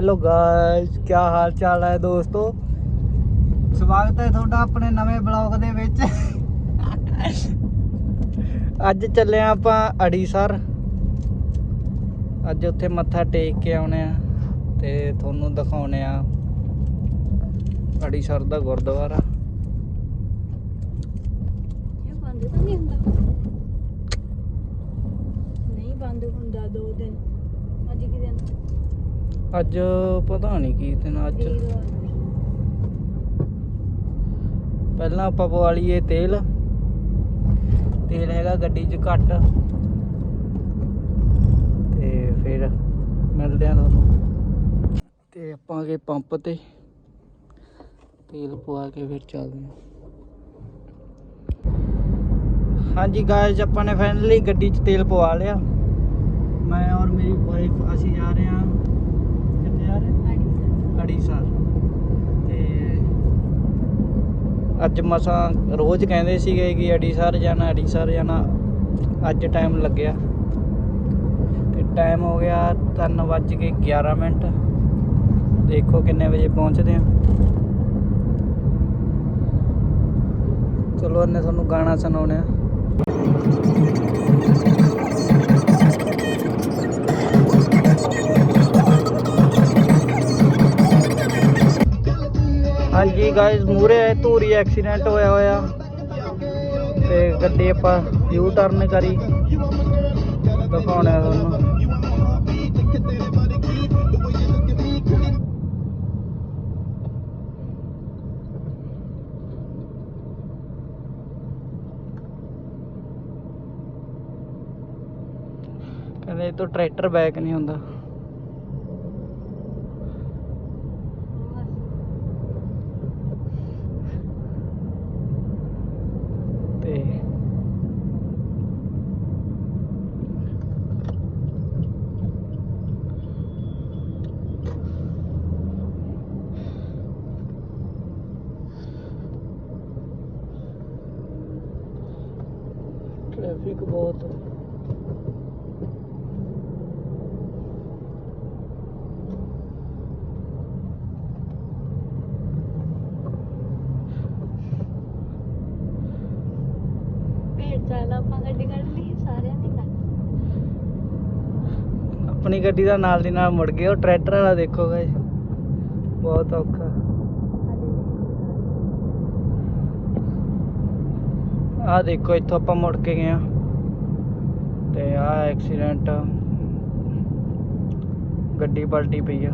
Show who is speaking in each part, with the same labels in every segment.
Speaker 1: Hello guys ਕੀ ਹਾਲ ਚਾਲ ਹੈ ਦੋਸਤੋ? ਸਵਾਗਤ ਹੈ ਤੁਹਾਡਾ ਆਪਣੇ ਨਵੇਂ ਬਲੌਗ ਦੇ ਵਿੱਚ। ਅੱਜ ਚੱਲੇ ਹਾਂ ਆਪਾਂ ਅੜੀਸਰ। ਅੱਜ ਉੱਥੇ ਮੱਥਾ ਟੇਕ ਕੇ ਆਉਣੇ ਆ ਤੇ ਤੁਹਾਨੂੰ ਦਿਖਾਉਣੇ ਆ ਅੜੀਸਰ ਦਾ ਗੁਰਦੁਆਰਾ।
Speaker 2: ਇਹ ਬੰਦ ਤਾਂ ਨਹੀਂ ਹੁੰਦਾ? ਨਹੀਂ ਬੰਦ ਹੁੰਦਾ ਦੋ ਦਿਨ। ਅੱਜ
Speaker 1: ਪਤਾ ਨਹੀਂ ਕੀ ਦਿਨ ਅੱਜ। ਪਹਿਲਾਂ ਆਪਾਂ ਪਵਾ ਲਈਏ ਤੇਲ। ਤੇਲ ਹੈਗਾ ਗੱਡੀ 'ਚ ਘੱਟ। ਤੇ ਫਿਰ ਮਿਲਦੇ ਆ ਤੁਹਾਨੂੰ। ਤੇ ਆਪਾਂ ਗਏ ਪੰਪ ਤੇ ਤੇਲ ਪਵਾ ਕੇ ਫਿਰ ਚੱਲਦੇ ਹਾਂ ਹਾਂਜੀ ਗਾਇਸ ਆਪਾਂ ਨੇ ਫਾਈਨਲੀ ਗੱਡੀ 'ਚ ਤੇਲ ਪਵਾ ਲਿਆ। ਮੈਂ ਔਰ ਮੇਰੀ ਵਾਈਫ ਅਸੀਂ ਜਾ ਰਹੇ ਹਾਂ ਕਿੱਥੇ ਜਾ ਅੜੀਸਰ ਤੇ ਅੱਜ ਮਸਾਂ ਰੋਜ਼ ਕਹਿੰਦੇ ਸੀਗੇ ਕਿ ਅੜੀਸਰ ਜਾਣਾ ਅੜੀਸਰ ਜਾਣਾ। ਅੱਜ ਟਾਈਮ ਲੱਗਿਆ। ਤੇ ਟਾਈਮ ਹੋ ਗਿਆ 3 ਵੱਜ ਕੇ 11 ਮਿੰਟ। ਦੇਖੋ ਕਿੰਨੇ ਵਜੇ ਪਹੁੰਚਦੇ ਆ ਚਲੋ ਇਹਨੇ ਤੁਹਾਨੂੰ ਗਾਣਾ ਸੁਣਾਉਣਾ ਹਾਂਜੀ ਗਾਇਸ ਮੂਰੇ ਧੂਰੀ ਐਕਸੀਡੈਂਟ ਹੋਇਆ ਹੋਇਆ। ਤੇ ਗੱਡੀ ਆਪਾਂ ਯੂ ਟਰਨ ਕਰੀ। ਦਿਖਾਉਣਾ ਤੁਹਾਨੂੰ। ਕਹਿੰਦੇ ਇਹ ਤੋਂ ਟਰੈਕਟਰ ਬੈਕ ਨਹੀਂ ਹੁੰਦਾ ਤੇ ਟ੍ਰੈਫਿਕ ਬਹੁਤ। ਆਪਣੀ ਗੱਡੀ ਦਾ ਨਾਲ ਦੀ ਨਾਲ ਮੁੜ ਗਏ ਉਹ ਟਰੈਕਟਰ ਵਾਲਾ ਦੇਖੋ ਗਾਇਸ ਬਹੁਤ ਔਖਾ। ਆਹ ਦੇਖੋ, ਇੱਥੋਂ ਆਪਾਂ ਮੁੜ ਕੇ ਗਏ ਆ ਤੇ ਆਹ ਐਕਸੀਡੈਂਟ ਗੱਡੀ ਪਲਟੀ ਪਈ ਆ।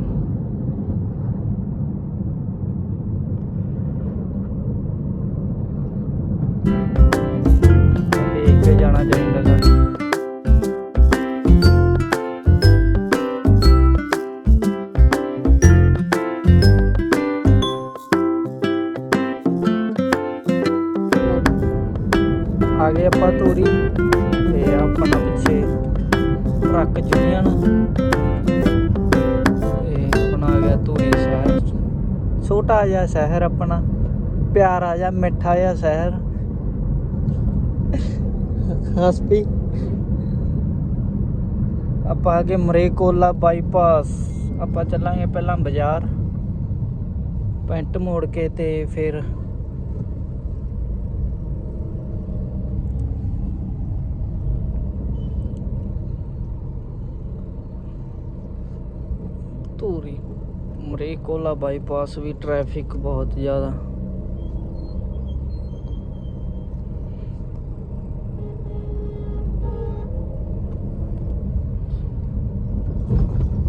Speaker 1: ਤੇ ਆਪਣਾ ਪਿੱਛੇ ਟਰੱਕ ਯੂਨੀਅਨ ਤੇ ਆਪਣਾ ਆ ਗਿਆ ਧੂਰੀ ਸ਼ਹਿਰ। ਛੋਟਾ ਜਿਹਾ ਸ਼ਹਿਰ ਆਪਣਾ, ਪਿਆਰਾ ਜਿਹਾ, ਮਿੱਠਾ ਜਿਹਾ ਸ਼ਹਿਰ। ਹਸਪੀ ਆਪਾਂ ਆ ਗਏ ਮਰੇਕੋਲਾ ਬਾਈਪਾਸ। ਆਪਾਂ ਚੱਲਾਂਗੇ ਪਹਿਲਾਂ ਬਾਜ਼ਾਰ। ਪੈਂਟ ਮੋੜ ਕੇ ਤੇ ਫਿਰ ਧੂਰੀ ਮਰੇਕੋਲਾ ਬਾਈਪਾਸ ਵੀ ਟ੍ਰੈਫਿਕ ਬਹੁਤ ਜ਼ਿਆਦਾ।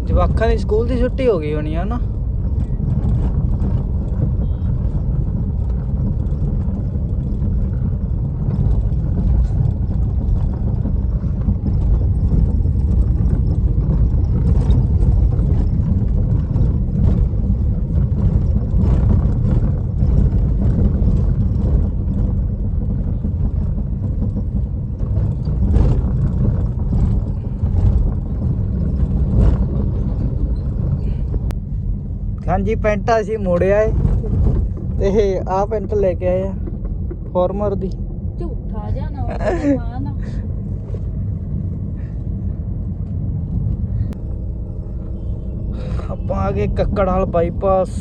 Speaker 1: ਜਵਾਕਾਂ ਦੀ ਸਕੂਲ ਦੀ ਛੁੱਟੀ ਹੋ ਗਈ ਹੋਣੀ ਆ ਨਾ? ਹਾਂਜੀ ਪੈਂਟ ਅਸੀਂ ਮੋੜਿਆ ਏ। ਤੇ ਆਹ ਪੈਂਟ ਲੈ ਕੇ ਆਏ ਆ ਫਾਰਮਰ ਦੀ।
Speaker 2: ਝੂਠਾ ਨਾ ਮਾਂ ਨਾ
Speaker 1: ਆਪਾਂ ਆ ਗਏ ਕੱਕੜਾਲ ਬਾਈਪਾਸ।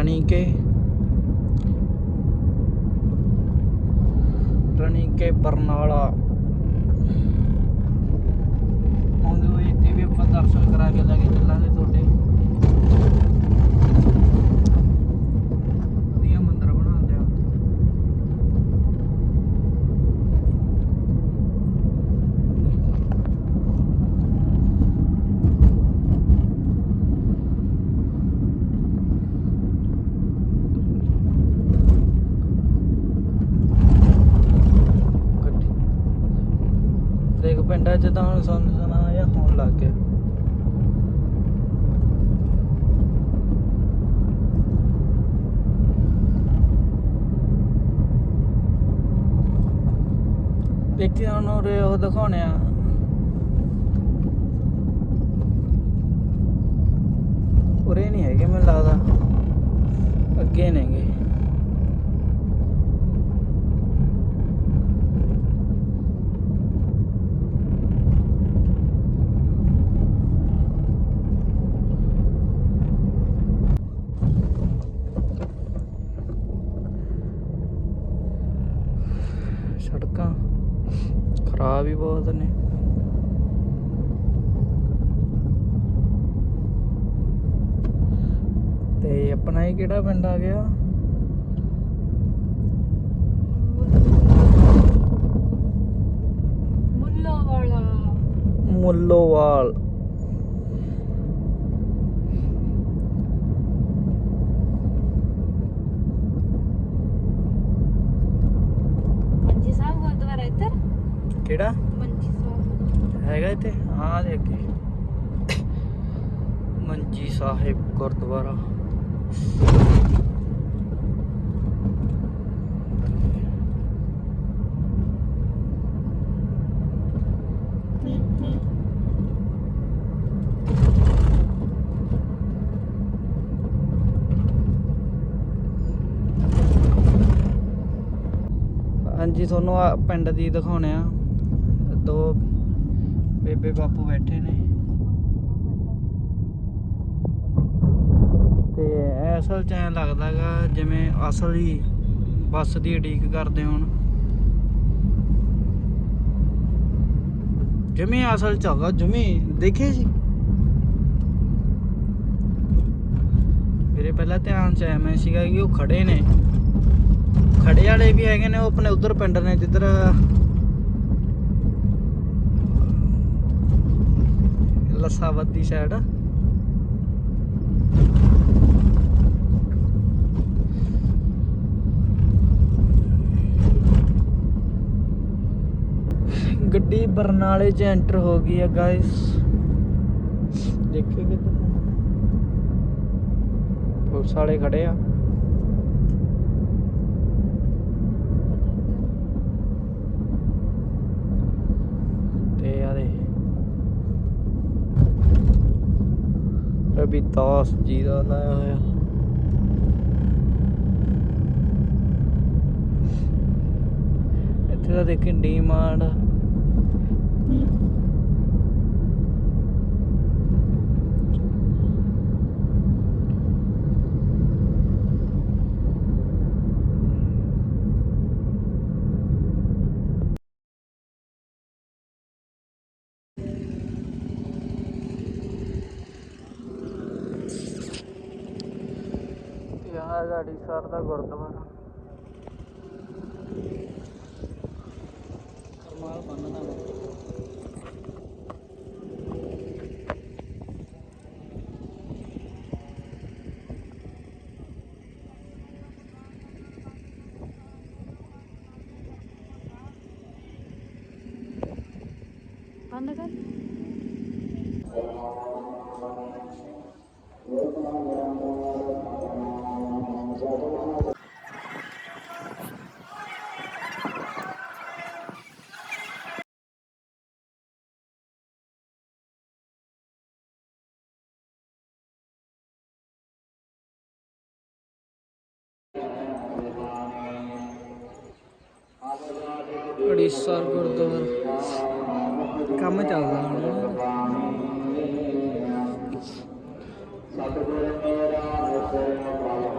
Speaker 1: ਪਹੁੰਚ ਚੁੱਕੇ ਬਰਨਾਲਾ। ਆਉਂਦੇ ਹੋਏ ਇੱਥੇ ਵੀ ਆਪਾਂ ਦਰਸ਼ਨ ਕਰਾ ਕੇ ਲੈ ਕੇ ਚੱਲਾਂਗੇ ਤੁਹਾਡੇ ਵਧੀਆ ਮੰਦਿਰ ਬਣਾ ਲਿਆ ਗੱਡੀ ਦੇਖ ਤਾਂ ਹੁਣ ਸੁਣ ਸੁਣਾ ਜਾਂ ਹੋਣ ਲੱਗ ਗਿਆ। ਦੇਖੀ ਹੁਣ ਉਰੇ ਉਹ ਦਿਖਾਉਣੇ ਆ। ਉਰੇ ਨਹੀਂ ਹੈਗੇ ਮੈਨੂੰ ਲੱਗਦਾ। ਅੱਗੇ ਨੇਗੇ। ਖਰਾਬ ਹੀ ਬਹੁਤ ਨੇ। ਤੇ ਆਪਣਾ ਇਹ ਕਿਹੜਾ ਪਿੰਡ ਆ ਗਿਆ?
Speaker 2: ਮੁੱਲਾ ਵਾਲਾ।
Speaker 1: ਮੁੱਲੋਵਾਲ
Speaker 2: ਮੰਜੀ ਸਾਹਿਬ ਗੁਰਦੁਆਰਾ ਇੱਧਰ
Speaker 1: ਕਿਹੜਾ?
Speaker 2: ਮੰਜੀ ਸਾਹਿਬ।
Speaker 1: ਹੈਗਾ ਇੱਥੇ? ਹਾਂ ਦੇ ਅੱਗੇ ਮੰਜੀ ਸਾਹਿਬ ਗੁਰਦੁਆਰਾ। ਹਾਂਜੀ ਤੁਹਾਨੂੰ ਆ ਪਿੰਡ ਦੀ ਦਿਖਾਉਣੇ ਆ। ਦੋ ਬੇਬੇ ਬਾਪੂ ਬੈਠੇ ਨੇ। ਤੇ ਅਸਲ ਚ ਐਂ ਲੱਗਦਾਗਾ ਜਿਵੇਂ ਅਸਲੀ ਬੱਸ ਦੀ ਉਡੀਕ ਕਰਦੇ ਹੋਣ। ਜਿਵੇਂ ਅਸਲ ਚ ਹੈਗਾ ਜਿਵੇਂ ਦੇਖੇ ਜੀ। ਮੇਰੇ ਪਹਿਲਾਂ ਧਿਆਨ ਚ ਐਵੇਂ ਸੀਗਾ ਕਿ ਉਹ ਖੜੇ ਨੇ। ਖੜੇ ਵਾਲੇ ਵੀ ਹੈਗੇ ਨੇ, ਉਹ ਆਪਣੇ ਉਧਰ ਪਿੰਡ ਨੇ, ਜਿੱਧਰ ਲਸਾਵਤ ਦੀ ਸਾਈਡ ਗੱਡੀ ਬਰਨਾਲੇ ਚ ਐਂਟਰ ਹੋ ਗਈ ਹੈ ਗਾਇਸ ਦੇਖਿਓ ਕਿੱਧਰ ਨੂੰ। ਪੁਲਿਸ ਵਾਲੇ ਖੜੇ ਆ ਤੇ ਆਦੇ ਰਵੀ ਦਾਸ ਜੀ ਦਾ ਲਾਇਆ ਹੋਇਆ ਇੱਥੇ ਤਾਂ ਦੇਖੀ ਡੀਮਾਂਡ ਆ ਗਾੜੀ ਸਰ ਦਾ ਗੁਰਦੁਆਰਾ। ਕਰਮਾਲ ਬੰਨਦਾ ਮੈਂ
Speaker 2: ਬੰਦ ਕਰ
Speaker 1: ਅੜੀਸਰ ਗੁਰਦੁਆਰਾ ਕੰਮ ਚੱਲਦਾ ਹੁਣ
Speaker 3: ਸਤਿਗੁਰ ਮੇਰਾ ਸਿਰ ਪਾਲ